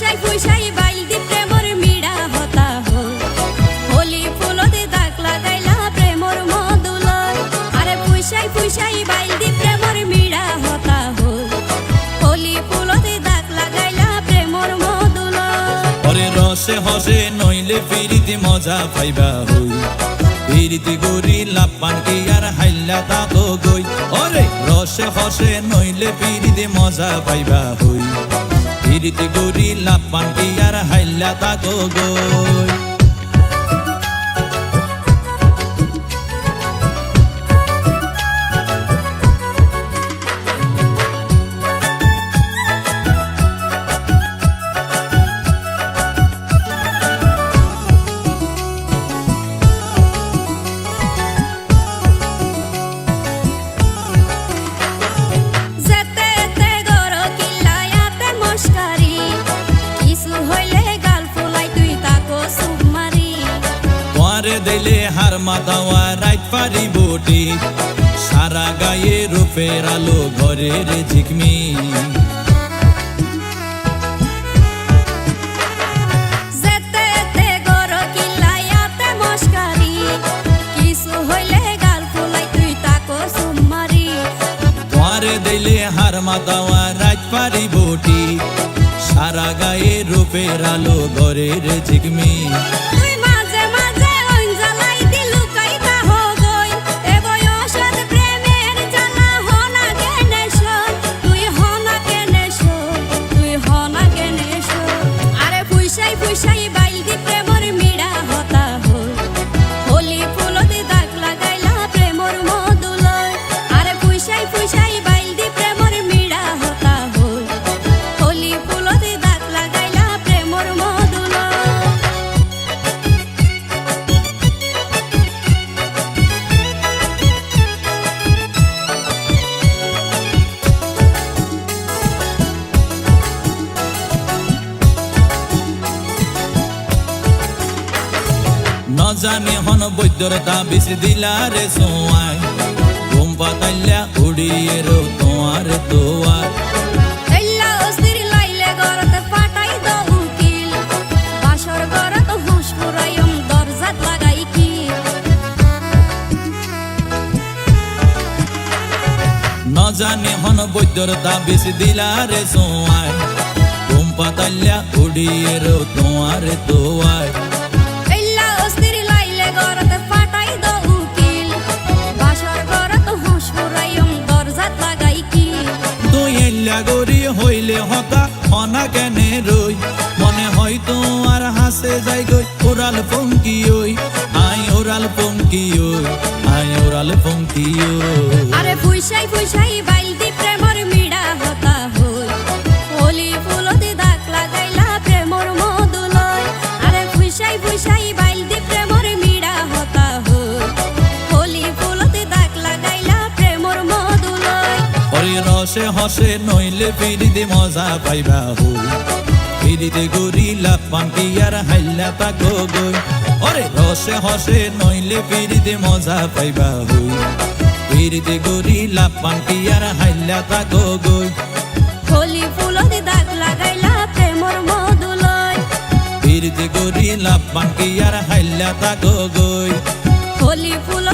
পয়সায় পয়সায় বাইল দি প্রেমর মিড়া হতা হলি ফুলতে দাগ লাগাইলা প্রেমর মদুলর আরে পয়সায় পয়সায় বাইল দি প্রেমর মিড়া হতা হলি ফুলতে দাগ লাগাইলা প্রেমর মদুলর ওরে রসে হসে নইলে ফিরিতে মজা পাইবা হই। ফিরিতে গরি লাপান কি আর হাইলা দাদো গই। ওরে রসে হসে নইলে ফিরিতে মজা পাইবা হই। ফিরিতে গুরি লাপান কি আর হাইলা তাতো গই দিলে হার মাতাওয়া রাইত পারি বটি। সারা গায়ে রূপের আলো ঘরের ঝিকমি। দিলে হার মাতাওয়া রাইত পারি বটি। সারা গায়ে রূপের আলো ঘরের ঝিকমি। জানি হন বৈদ্যরতা বেশি দিলা রে সোয়াই ঘুম পাতাইলা উড়িয়ে রো তোমার তোয়ার জানি হন বৈদ্যরতা বেশি দিলা রে সোয়াই ঘুম পাতাইলা উড়িয়ে রো তোমার তোয়ার হইলে হতা, অনা কেনে রই। মনে হয় তোমার হাসে যাই গই, ওরাল পঙ্কি ওই। আই ওরাল পঙ্কি ওই আই ওরাল পঙ্কি ওই। আরে ফুইসাই ফুইসাই রসে হসে নইলে পিড়িতে মজা পাইবা হই পিড়িতে গরি লাপান কি আর হাইলা তাকো গই। ওরে রসে হসে নইলে পিড়িতে মজা পাইবা হই পিড়িতে গরি লাপান কি আর হাইলা তাকো গই। হোলি ফুলতে দাগ লাগাইলা প্রেমর মধুলয়। পিড়িতে গরি লাপান কি আর হাইলা তাকো গই। হোলি ফুলতে